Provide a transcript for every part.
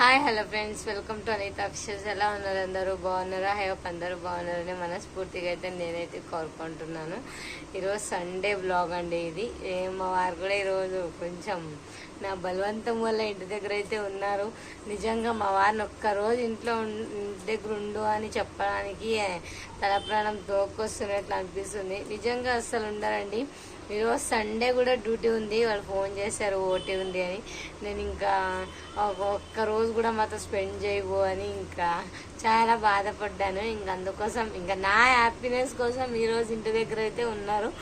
Hi hello friends welcome to Anitha Akshars ఎలా ఉన్నారు? అందరూ బాగున్నారా? హైప్ అందరూ బాగున్నారని మనస్ఫూర్తిగా అయితే నేనైతే కోరుకుంటున్నాను. ఈరోజు సండే బ్లాగ్ అండి ఇది. మా వారు కూడా ఈరోజు కొంచెం నా బలవంతం వల్ల ఇంటి దగ్గర అయితే ఉన్నారు. నిజంగా మా వారిని ఒక్కరోజు ఇంట్లో ఉం- ఇంటి దగ్గర ఉండు అని చెప్పడానికి తల ప్రాణం తోకొస్తున్నట్లు అనిపిస్తుంది. నిజంగా అస్సలు ఉండరండి. ఈరోజు సండే కూడా డ్యూటీ ఉంది. వాళ్ళు ఫోన్ చేశారు ఓటీ ఉంది అని. నేను ఇంకా ఒక్క రోజు కూడా మాతో స్పెండ్ చేయవు అని ఇంకా చాలా బాధపడ్డాను. ఇంకా అందుకోసం ఇంకా నా హ్యాపీనెస్ కోసం ఈరోజు ఇంటి దగ్గర అయితే ఉన్నారు.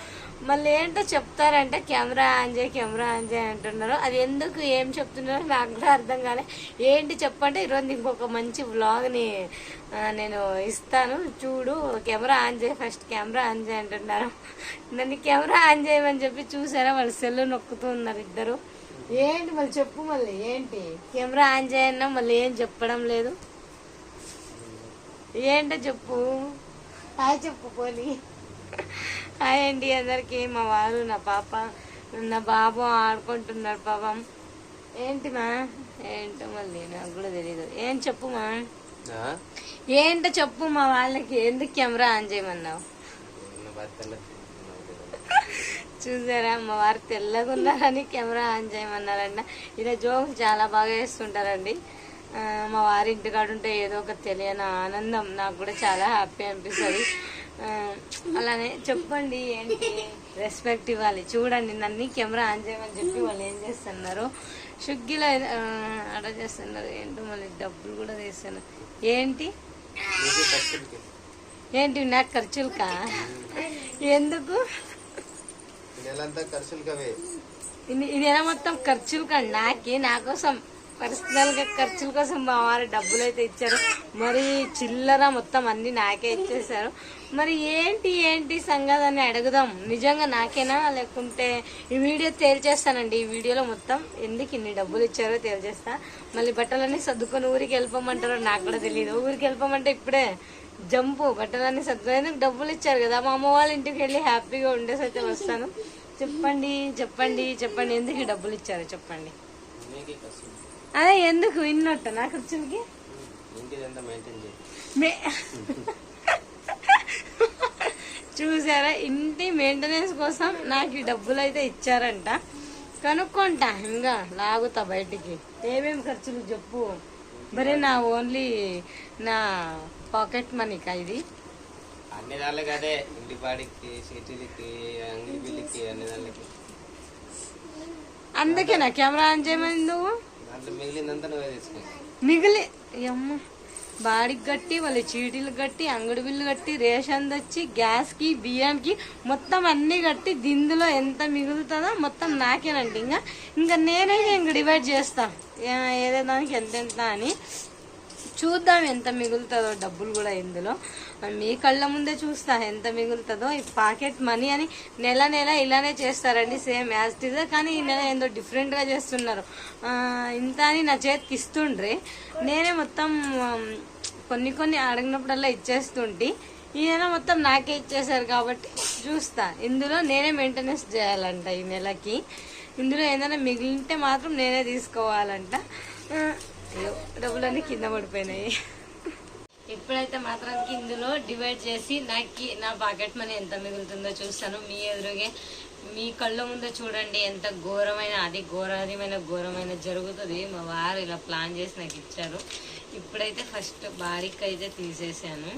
మళ్ళీ ఏంటో చెప్తారంటే కెమెరా ఆన్ చేయి కెమెరా ఆన్ చేయి అంటున్నారు. అది ఎందుకు ఏం చెప్తున్నారో నాకు కూడా అర్థం కాలే. ఏంటి చెప్పంటే ఈరోజు ఇంకొక మంచి వ్లాగ్ని నేను ఇస్తాను. చూడు కెమెరా ఆన్ చేయి ఫస్ట్ కెమెరా ఆన్ చేయి అంటున్నారు. నన్ను కెమెరా ఆన్ చేయమని చెప్పి చూసారా? వాళ్ళు సెల్ నొక్కుతూ ఉన్నారు ఇద్దరు. ఏంటి మళ్ళీ చెప్పు మళ్ళీ ఏంటి? కెమెరా ఆన్ చేయన్నా మళ్ళీ ఏం చెప్పడం లేదు? ఏంటో చెప్పు. హాయ్ చెప్పు పోనీ. హాయ్ అండి అందరికి. మా వారు నా పాప నా బాబు ఆడుకుంటున్నారు పాపం. ఏంటి మా? ఏంటో మళ్ళీ నాకు కూడా తెలియదు ఏం చెప్పు మా? ఏంటో చెప్పు మా వాళ్ళకి? ఎందుకు కెమెరా ఆన్ చేయమన్నావు? చూసారా? మా వారు తెల్లగా ఉన్నారని కెమెరా ఆన్ చేయమన్నారంట. ఇలా జోక్ చాలా బాగా వేస్తుంటారండి. మా వారి ఇంటికాడ ఉంటే ఏదో ఒక తెలియని ఆనందం. నాకు కూడా చాలా హ్యాపీ అనిపిస్తుంది. అలానే చెప్పండి ఏంటి? రెస్పెక్ట్ ఇవ్వాలి. చూడండి నన్ను కెమెరా ఆన్ చేయమని చెప్పి వాళ్ళు ఏం చేస్తున్నారు? స్విగ్గీలో ఆర్డర్ చేస్తున్నారు. ఏంటో మళ్ళీ డబ్బులు కూడా తీస్తున్నారు. ఏంటి? ఏంటి నాకు ఖర్చులుకా? ఎందుకు? ఇది- మొత్తం ఖర్చులు కండి నాకి నా కోసం. పర్సనల్గా ఖర్చుల కోసం మా వారు డబ్బులు అయితే ఇచ్చారు. మరి చిల్లర మొత్తం అన్ని నాకే ఇచ్చేసారు మరి ఏంటి ఏంటి సంగతి అని అడుగుదాం. నిజంగా నాకేనా? లేకుంటే ఈ వీడియో తేల్చేస్తానండి. ఈ వీడియోలో మొత్తం ఎందుకు ఇన్ని డబ్బులు ఇచ్చారో తేల్చేస్తా. మళ్ళీ బట్టలన్నీ సర్దుకొని ఊరికి వెళ్ళిపోమంటారో నాకు కూడా తెలియదు ఊరికి వెళ్ళిపోమంటే ఇప్పుడే జంపు. బట్టలన్నీ సర్దుకొని ఎందుకు డబ్బులు ఇచ్చారు కదా? మా అమ్మ వాళ్ళ ఇంటికి వెళ్ళి హ్యాపీగా ఉండేసి అయితే వస్తాను. చెప్పండి చెప్పండి చెప్పండి. ఎందుకు డబ్బులు ఇచ్చారు చెప్పండి. అదే ఎందుకు ఇన్నట్ట నా ఖర్చులకి చూసారా? ఇంటి మెయింటెనెన్స్ కోసం నాకు ఈ డబ్బులు అయితే ఇచ్చారంట. కనుక్కుంటా ఇంకా లాగుతా బయటికి. ఏమేమి ఖర్చులు చెప్పు. మరి నా ఓన్లీ నా పాకెట్ మనీకా ఇది? అన్ని దాళ్ళకి అదే. ఇంటి పాడికి సిటీలకి అంగడి బిల్లుకి అన్ని దాళ్ళకి అందుకే నా కెమెరా ఆన్ చేయమని నువ్వు? మిగిలి అమ్మ బాడికి కట్టి వాళ్ళ చీటీలు కట్టి అంగడి బిల్లు కట్టి రేషన్ తెచ్చి గ్యాస్కి బియ్యంకి మొత్తం అన్ని కట్టి దిందులో ఎంత మిగులుతుందో మొత్తం నాకేనండి. ఇంకా ఇంకా నేనే ఇంక డివైడ్ చేస్తాను ఏ- ఏదే దానికి ఎంత ఎంత అని చూద్దాం ఎంత మిగులుతుందో డబ్బులు కూడా ఇందులో. మీ కళ్ళ ముందే చూస్తా. ఎంత మిగులుతుందో? ఈ పాకెట్ మనీ అని నెల నెల ఇలానే చేస్తారండి సేమ్ యాజ్ టీజర్ ఇస్. కానీ ఈ నెల ఏందో డిఫరెంట్గా చేస్తున్నారు. ఇంత అని నా చేతికి ఇస్తుండ్రి. నేనే మొత్తం కొన్ని కొన్ని అడిగినప్పుడల్లా ఇచ్చేస్తుంటే. ఈ నెల మొత్తం నాకే ఇచ్చేసారు కాబట్టి చూస్తా. ఇందులో నేనే మెయింటెనెన్స్ చేయాలంట ఈ నెలకి. ఇందులో ఏదైనా మిగిలింటే మాత్రం నేనే తీసుకోవాలంట. డబ్బులన్నీ కింద పడిపోయినాయి. ఇప్పుడైతే మాత్రానికి ఇందులో డివైడ్ చేసి నాకు నా పాకెట్ మనీ ఎంత మిగులుతుందో చూస్తాను. మీ ఎదురుగే మీ కళ్ళ ముందే చూడండి ఎంత ఘోరమైన అది ఘోరమైన ఘోరమైన జరుగుతుంది. మా వారు ఇలా ప్లాన్ చేసి నాకు ఇచ్చారు. ఇప్పుడైతే ఫస్ట్ బారిక్ అయితే తీసేసాను.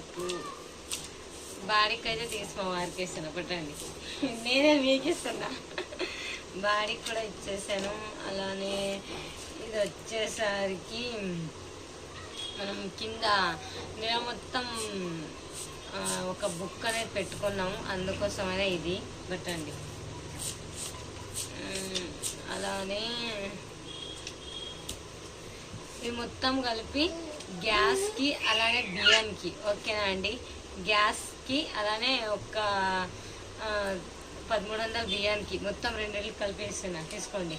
ఇప్పుడు బాడీకి అయితే తీసి మా వారికి ఇస్తాను. ఒకటండి. నేనే మీకు ఇస్తున్నా. బాడీకి కూడా ఇచ్చేసాను. అలానే ఇది వచ్చేసరికి మనం కింద నెల మొత్తం ఒక బుక్ అనేది పెట్టుకున్నాము. అందుకోసమనే ఇది పెట్టండి. అలానే ఇది మొత్తం కలిపి గ్యాస్కి అలానే బియ్యానికి ఓకేనా అండి? గ్యాస్కి అలానే ఒక పదమూడు వందల బియ్యానికి మొత్తం రెండు కలిపి ఇస్తున్నా తీసుకోండి.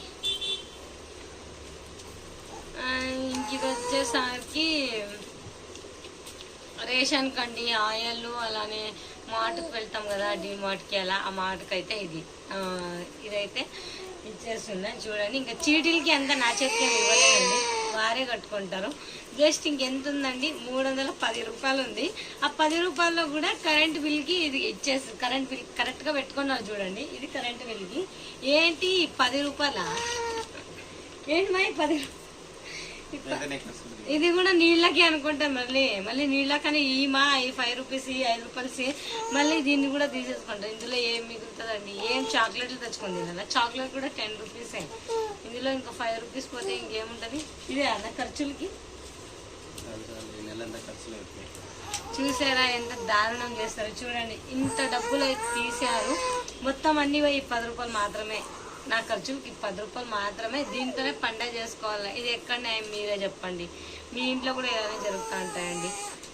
ఇది వచ్చేసరికి రేషన్ కండి ఆయిల్ అలానే మార్ట్కి వెళ్తాం కదా డి మార్ట్కి అలా. ఆ మార్ట్కి అయితే ఇది. ఆ, ఇదైతే ఇచ్చేస్తున్నా చూడండి ఇంకా చీటీలకి ఎంత నా చేతికి ఇవ్వలేదండి. వారే కట్టుకుంటారు. జస్ట్ ఇంకెంత ఉందండి? మూడు వందల పది రూపాయలు ఉంది. ఆ పది రూపాయల్లో కూడా కరెంట్ బిల్కి ఇది ఇచ్చేసి కరెంట్ బిల్ కరెక్ట్గా పెట్టుకున్నారు చూడండి. ఇది కరెంట్ బిల్కి. ఏంటి పది రూపాయల? ఏంటి మై పది రూపాయలు ఈ ప- పెద్ద నెక్లెస్ ఉంది. ఇది కూడా నీళ్ళకి అనుకుంటా మళ్ళీ. మళ్ళీ నీళ్ళకని ఈ మా ఈ ఫైవ్ రూపీస్ ఈ ఐదు రూపాయలు మళ్ళీ దీన్ని కూడా తీసేసుకుంటాం. ఇందులో ఏం మిగులుతుందండి? ఏం చాక్లెట్లు తెచ్చుకుంది తినాలా? చాక్లెట్ కూడా టెన్ రూపీసే ఇందులో ఇంకా ఫైవ్ రూపీస్ పోతే ఇంకేముంటుంది? ఇదే అన్న ఖర్చులకి. చూసారా ఎంత దారుణం చేస్తారు చూడండి. ఇంత డబ్బులు అయితే తీసారు మొత్తం అన్ని పోయి పది రూపాయలు మాత్రమే. నా ఖర్చుకి పది రూపాయలు మాత్రమే దీంతోనే పండగ చేసుకోవాలి? ఇది ఎక్కడ న్యాయం మీరే చెప్పండి. మీ ఇంట్లో కూడా ఏదైనా జరుగుతూ ఉంటాయండి.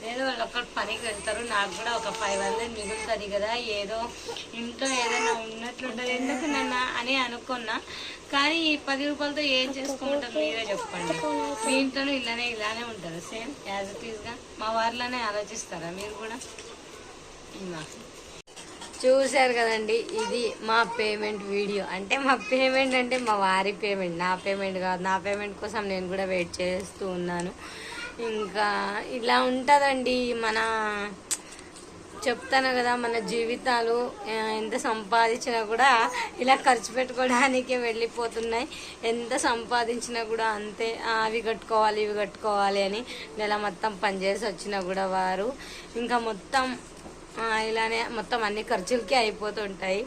ఏదో వాళ్ళు ఒక్కటి పనికి వెళ్తారు. నాకు కూడా ఒక ఫైవ్ హండ్రెడ్ మిగులుతుంది కదా. ఏదో ఇంట్లో ఏదైనా ఉన్నట్లుంటుంది. ఎందుకు నన్న అని అనుకున్నా. కానీ ఈ పది రూపాయలతో ఏం చేసుకోమంటారు మీరే చెప్పండి. మీ ఇంట్లోనూ ఇలానే ఇలానే ఉంటారు. సేమ్ యాజ్ ఇట్ ఈస్గా మా వారిలోనే ఆలోచిస్తారా మీరు కూడా? ఇంకా చూశారు కదండి ఇది మా పేమెంట్ వీడియో. అంటే మా పేమెంట్ అంటే మా వారి పేమెంట్ నా పేమెంట్ కాదు నా పేమెంట్ కోసం నేను కూడా వెయిట్ చేస్తూ ఉన్నాను. ఇంకా ఇలా ఉంటుందండి మన చెప్తాను కదా మన జీవితాలు ఎంత సంపాదించినా కూడా ఇలా ఖర్చు పెట్టుకోవడానికే వెళ్ళిపోతున్నాయి. ఎంత సంపాదించినా కూడా అంతే అవి కట్టుకోవాలి ఇవి కట్టుకోవాలి అని నెల మొత్తం పనిచేసి వచ్చినా కూడా వారు. ఇంకా మొత్తం ఇలానే మొత్తం అన్ని ఖర్చులకి అయిపోతుంటాయి.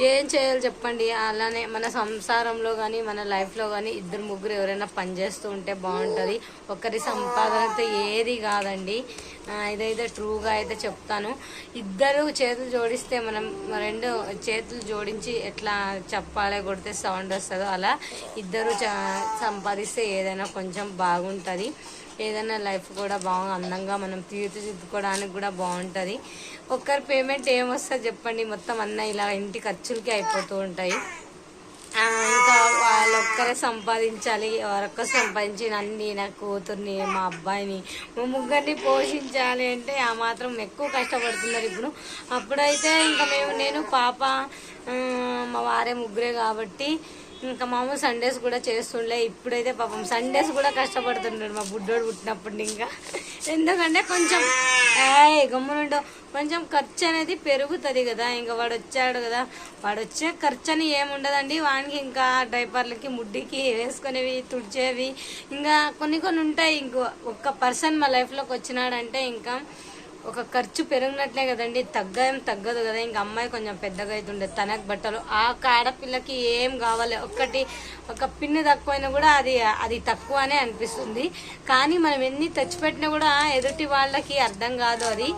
ఏం చేయాలి చెప్పండి? అలానే మన సంసారంలో కానీ మన లైఫ్లో కానీ ఇద్దరు ముగ్గురు ఎవరైనా పనిచేస్తూ ఉంటే బాగుంటుంది. ఒకరి సంపాదనతో ఏది కాదండి. ఇదైతే ట్రూగా అయితే చెప్తాను. ఇద్దరు చేతులు జోడిస్తే మనం రెండు చేతులు జోడించి ఎట్లా చెప్పాలి కొడితే సౌండ్ వస్తుందో అలా ఇద్దరు చ- సంపాదిస్తే ఏదైనా కొంచెం బాగుంటుంది. ఏదైనా లైఫ్ కూడా బాగా అందంగా మనం తీర్చిదిద్దుకోవడానికి కూడా బాగుంటుంది. ఒక్కరి పేమెంట్ ఏమొస్తుంది చెప్పండి. మొత్తం అన్న ఇలా ఇంటి ఖర్చులకి అయిపోతూ ఉంటాయి. ఇంకా ఇంకా వాళ్ళొక్కరే సంపాదించాలి. వారొక్కరు సంపాదించి నన్ను నా కూతుర్ని మా అబ్బాయిని మా ముగ్గురిని పోషించాలి అంటే ఆ మాత్రం ఎక్కువ కష్టపడుతున్నారు ఇప్పుడు. అప్పుడైతే ఇంకా మేము నేను పాప మా వారే ముగ్గురే కాబట్టి ఇంకా మామూలు సండేస్ కూడా చేస్తుండే. ఇప్పుడైతే పాపం సండేస్ కూడా కష్టపడుతున్నాడు మా బుడ్డోడు పుట్టినప్పుడు ఇంకా. ఎందుకంటే కొంచెం ఏయ్ గమ్మునుండో కొంచెం ఖర్చు అనేది పెరుగుతుంది కదా. ఇంకా వాడు వచ్చాడు కదా. వాడు వచ్చే ఖర్చు అని ఏముండదండి. వానికి ఇంకా డైపర్లకి ముడ్డికి వేసుకునేవి తుడిచేవి. ఇంకా కొన్ని కొన్ని ఉంటాయి. ఇంకో ఒక్క పర్సన్ మా లైఫ్లోకి వచ్చినాడంటే ఇంకా ఒక ఖర్చు పెరిగినట్లే కదండి. తగ్గేం తగ్గదు కదా. ఇంక అమ్మాయి కొంచెం పెద్దగా అవుతుండే తనకు బట్టలు. ఆ ఆడపిల్లకి ఏం కావాలి? ఒక్కటి ఒక పిన్ని తక్కువైనా కూడా అది అది తక్కువనే అనిపిస్తుంది. కానీ మనం ఎన్ని తెచ్చిపెట్టినా కూడా ఎదుటి వాళ్ళకి అర్థం కాదు అది.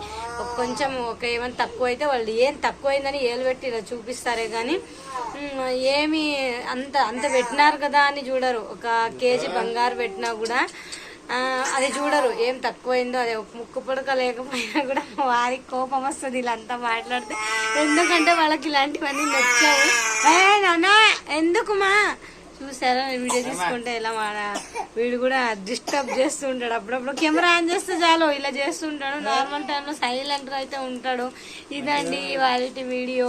కొంచెం ఒక ఏమైనా తక్కువ అయితే వాళ్ళు ఏం తక్కువైందని ఏలు పెట్టి ఇలా చూపిస్తారే కానీ ఏమి అంత అంత పెట్టినారు కదా అని చూడరు. ఒక కేజీ బంగారు పెట్టినా కూడా ఆ, అది చూడరు. ఏం తక్కువైందో అది ముక్కు పుడక లేకపోయినా కూడా వారికి కోపం వస్తుంది వీళ్ళంతా మాట్లాడితే. ఎందుకంటే వాళ్ళకి ఇలాంటివన్నీ నచ్చావు. ఏ నాన్న ఎందుకుమా? చూసారా? నేను వీడియో తీసుకుంటే ఎలా మాడ వీడు కూడా డిస్టర్బ్ చేస్తూ ఉంటాడు. అప్పుడప్పుడు కెమెరా ఆన్ చేస్తే చాలు ఇలా చేస్తుంటాడు నార్మల్ టైంలో సైలెంట్గా అయితే ఉంటాడు. ఇదండి వాళ్ళ వీడియో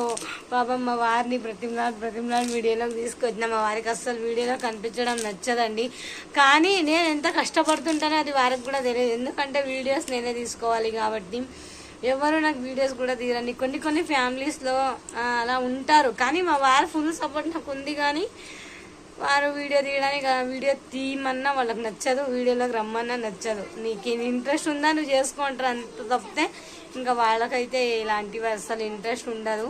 పాపం మా వారిని ప్రతిమలాడ్ ప్రతిమలాడ్ వీడియోలోకి తీసుకొచ్చిన మా వారికి అస్సలు వీడియోలో కనిపించడం నచ్చదండి. కానీ నేను ఎంత కష్టపడుతుంటానో అది వారికి కూడా తెలియదు. ఎందుకంటే వీడియోస్ నేనే తీసుకోవాలి కాబట్టి. ఎవరు నాకు వీడియోస్ కూడా తీరండి కొన్ని కొన్ని ఫ్యామిలీస్లో అలా ఉంటారు. కానీ మా వారు ఫుల్ సపోర్ట్ నాకు ఉంది కానీ వారు వీడియో తీయడానికి వీడియో తీయమన్నా వాళ్ళకి నచ్చదు వీడియోలోకి రమ్మన్నా నచ్చదు. నీకు ఇంట్రెస్ట్ ఉందా నువ్వు చేసుకుంటారు అంత తప్పితే ఇంకా వాళ్ళకైతే ఇలాంటివి అసలు ఇంట్రెస్ట్ ఉండదు.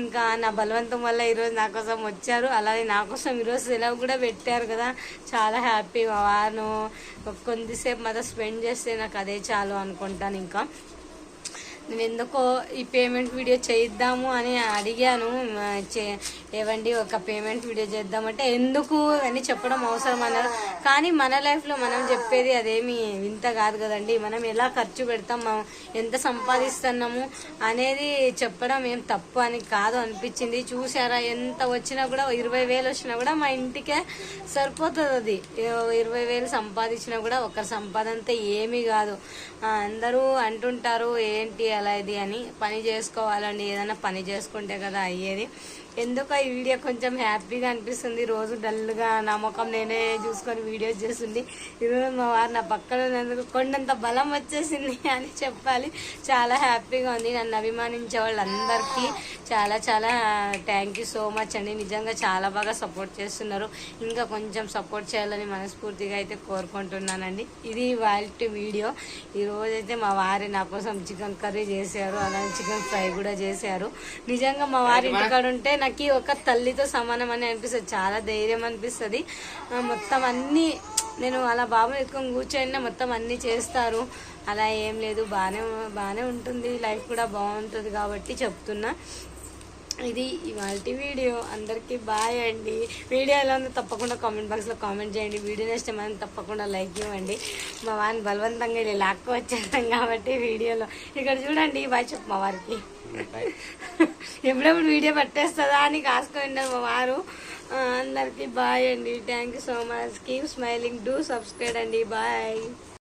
ఇంకా నా బలవంతం వల్ల ఈరోజు నా కోసం వచ్చారు. అలాగే నా కోసం ఈరోజు సెలవు కూడా పెట్టారు కదా. చాలా హ్యాపీ వారు. కొద్దిసేపు మాతో స్పెండ్ చేస్తే నాకు అదే చాలు అనుకుంటాను ఇంకా. నేను ఎందుకో ఈ పేమెంట్ వీడియో చేయిద్దాము అని అడిగాను. చే- ఏవండి ఒక పేమెంట్ వీడియో చేద్దామంటే ఎందుకు అని చెప్పడం అవసరం అన్నారు. కానీ మన లైఫ్లో మనం చెప్పేది అదేమి వింత కాదు కదండి. మనం ఎలా ఖర్చు పెడతాం మనం ఎంత సంపాదిస్తున్నాము అనేది చెప్పడం ఏం తప్పు అని కాదు అనిపించింది. చూసారా ఎంత వచ్చినా కూడా ఇరవై వేలు వచ్చినా కూడా మా ఇంటికే సరిపోతుంది అది. ఇరవై వేలు సంపాదించినా కూడా ఒకరి సంపాదనతో ఏమీ కాదు. అందరూ అంటుంటారు ఏంటి ఎలా ఇది అని పని చేసుకోవాలండి. ఏదైనా పని చేసుకుంటే కదా అయ్యేది. ఎందుకో ఈ వీడియో కొంచెం హ్యాపీగా అనిపిస్తుంది? రోజు డల్గా నా ముఖం నేనే చూసుకొని వీడియోస్ చేస్తుంది. ఈరోజు మా వారు నా పక్కన కొండంత బలం వచ్చేసింది అని చెప్పాలి. చాలా హ్యాపీగా ఉంది. నన్ను అభిమానించే వాళ్ళందరికీ చాలా చాలా థ్యాంక్ యూ సో మచ్ అండి. నిజంగా చాలా బాగా సపోర్ట్ చేస్తున్నారు. ఇంకా కొంచెం సపోర్ట్ చేయాలని మనస్ఫూర్తిగా అయితే కోరుకుంటున్నానండి. ఇది వాళ్ళ వీడియో. ఈ రోజైతే మా వారి నా కోసం చికెన్ కర్రీ చేశారు. అలాగే చికెన్ ఫ్రై కూడా చేశారు. నిజంగా మా వారి ఇంటికాడ ఉంటే నాకు ఒక తల్లితో సమానం అని అనిపిస్తుంది. చాలా ధైర్యం అనిపిస్తుంది. మొత్తం అన్ని నేను అలా బాబుని ఎత్తుకొని కూర్చొని మొత్తం అన్ని చేస్తారు. అలా ఏం లేదు. బాగానే బాగానే ఉంటుంది. లైఫ్ కూడా బాగుంటుంది కాబట్టి చెప్తున్నా. ఇది ఇవాళ వీడియో. అందరికీ బాయ్ అండి. వీడియో ఎలా ఉందో తప్పకుండా కామెంట్ బాక్స్లో కామెంట్ చేయండి. వీడియో ఇష్టమైన తప్పకుండా లైక్ ఇవ్వండి. మా వారిని బలవంతంగా ఇలా లాక్కు వచ్చేస్తాం కాబట్టి వీడియోలో. ఇక్కడ చూడండి బాయ్ చెప్పు మా వారికి. ఎప్పుడెప్పుడు వీడియో పట్టేస్తుందా అని కాసుకుంటారు మా వారు. అందరికీ బాయ్ అండి. Thank you so much keep smiling do subscribe అండి. బాయ్